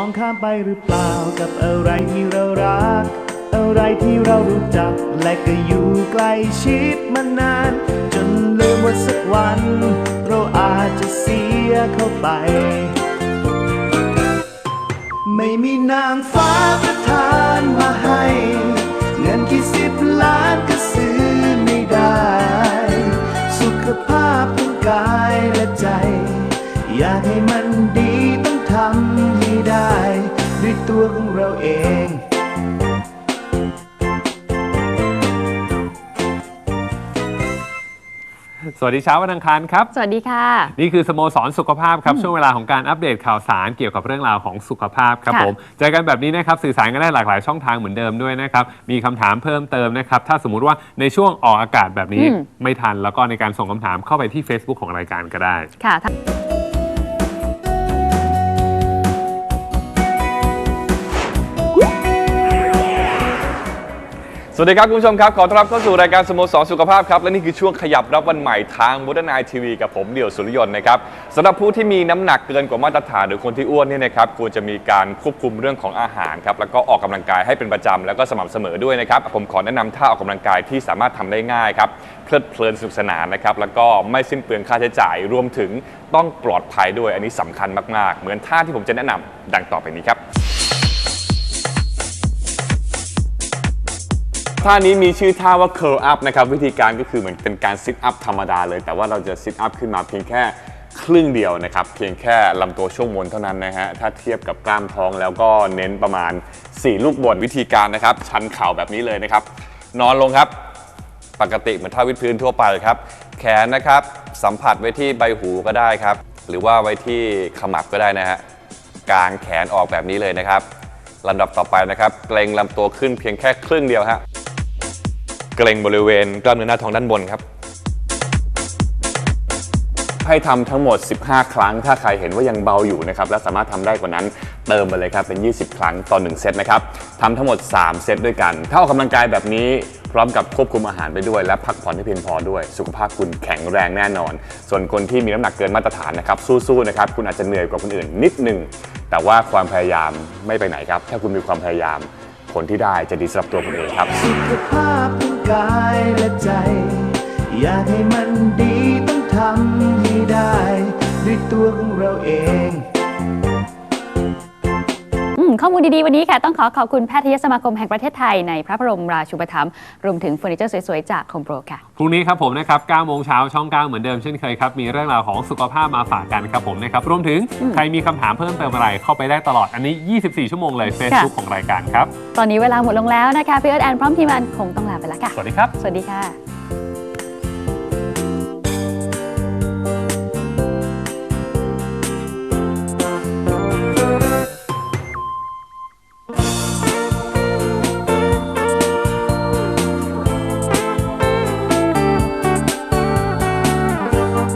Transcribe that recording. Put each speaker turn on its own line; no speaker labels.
องข้ามไปหรือเปล่ากับอะไรที่เรารัก อะไรที่เรารู้จัก และก็อยู่ใกล้ชิดมานาน จนลืมว่าสักวัน เราอาจจะเสียเข้าไป ไม่มีนางฟ้าประทานมาให้ เงินกี่สิบล้าน เราเอง
สวัสดีเช้าวันอังคารครับ
สวัสดีค่ะ
นี่คือสโมสรสุขภาพครับ ช่วงเวลาของการอัปเดตข่าวสารเกี่ยวกับเรื่องราวของสุขภาพครับ
ค่ะ
ผมเจอกันแบบนี้นะครับสื่อสารกันได้หลากหลายช่องทางเหมือนเดิมด้วยนะครับ มีคำถามเพิ่มเติมนะครับ ถ้าสมมุติว่าในช่วงออกอากาศแบบนี้
อืม
ไม่ทัน แล้วก็ในการส่งคำถามเข้าไปที่ Facebook ของรายการก็ได้
ค่ะ
สวัสดีครับคุณผู้ชมครับ ขอต้อนรับเข้าสู่รายการสโมสรสุขภาพครับ และนี่คือช่วงขยับรับวันใหม่ทางมูดนายทีวีกับผมเดี่ยวสุริยนต์นะครับสำหรับผู้ที่มีน้ำหนักเกินกว่ามาตรฐานหรือคนที่อ้วนเนี่ยนะครับควรจะมีการควบคุมเรื่องของอาหารครับแล้วก็ออกกำลังกายให้เป็นประจำแล้วก็สม่ำเสมอด้วยนะครับผมขอแนะนำท่าออกกำลังกายที่สามารถทำได้ง่ายครับเพลิดเพลินสนุกสนานนะครับแล้วก็ไม่สิ้นเปลืองค่าใช้จ่ายรวมถึงต้องปลอดภัยด้วยอันนี้สำคัญมากๆ เหมือนท่าที่ผมจะแนะนำดังต่อไปนี้ครับ ท่านี้มีชื่อท่าว่า curl up นะครับ วิธีการก็คือเหมือนเป็นการ sit up ธรรมดาเลย แต่ว่าเราจะ sit up ขึ้นมาเพียงแค่ครึ่งเดียวนะครับ เพียงแค่ลำตัวช่วงบนเท่านั้นนะฮะ ถ้าเทียบกับกล้ามท้องแล้วก็เน้นประมาณ 4 ลูกบนวิธีการนะครับ ชันเข่าแบบนี้เลยนะครับ นอนลงครับปกติเหมือนท่าวิดพื้นทั่วไปครับ แขนนะครับ สัมผัสไว้ที่ใบหูก็ได้ครับ หรือว่าไว้ที่ขมับก็ได้นะฮะกางแขนออกแบบนี้เลยนะครับลำดับต่อไปนะครับ เกรงลำตัวขึ้นเพียงแค่ครึ่งเดียวฮะ เกรงบริเวณกล้ามเนื้อหน้าท้องด้านบนครับ ให้ทำทั้งหมด 15 ครั้ง ถ้าใครเห็นว่ายังเบาอยู่นะครับและสามารถทำได้กว่านั้นเติมไปเลยครับเป็น 20 ครั้งต่อ 1 เซตนะครับทำทั้งหมด 3 เซตด้วยกัน ถ้าออกกำลังกายแบบนี้พร้อมกับควบคุมอาหารไปด้วย และพักผ่อนให้เพียงพอด้วย สุขภาพคุณแข็งแรงแน่นอน ส่วนคนที่มีน้ำหนักเกินมาตรฐานนะครับสู้ๆนะครับคุณอาจจะเหนื่อยกว่าคนอื่นนิดหนึงแต่ว่าความพยายามไม่ไปไหนครับ ถ้าคุณมีความพยายามผลที่ได้จะดีสำหรับตัวคุณเองครับ
สุขภาพ กายและใจ อยากให้มันดีต้องทำให้ได้ ด้วยตัวของเราเอง
อืมข้อมูลดีๆ วันนี้ค่ะ ต้องขอขอบคุณแพทยสมาคมแห่งประเทศไทยในพระบรมราชูปถัมภ์รวมถึงเฟอร์นิเจอร์สวยๆ จากโฮมโปรค่ะ
พรุ่งนี้ครับผมนะครับ9โมงเช้าช่อง 9 เหมือนเดิมเช่นเคยครับ มีเรื่องราวของสุขภาพมาฝากกันครับผมนะครับ รวมถึงใครมีคำถามเพิ่มเติมอะไรเข้าไปได้ตลอด อันนี้ 24 ชั่วโมงเลย Facebook ของรายการครับ
ตอนนี้เวลาหมดลงแล้วนะคะพี่เอิร์ธแอนพร้อมทีมงานคงต้องลาไปแล้วค่ะ
สวัสดีครับ
สวัสดีค่ะ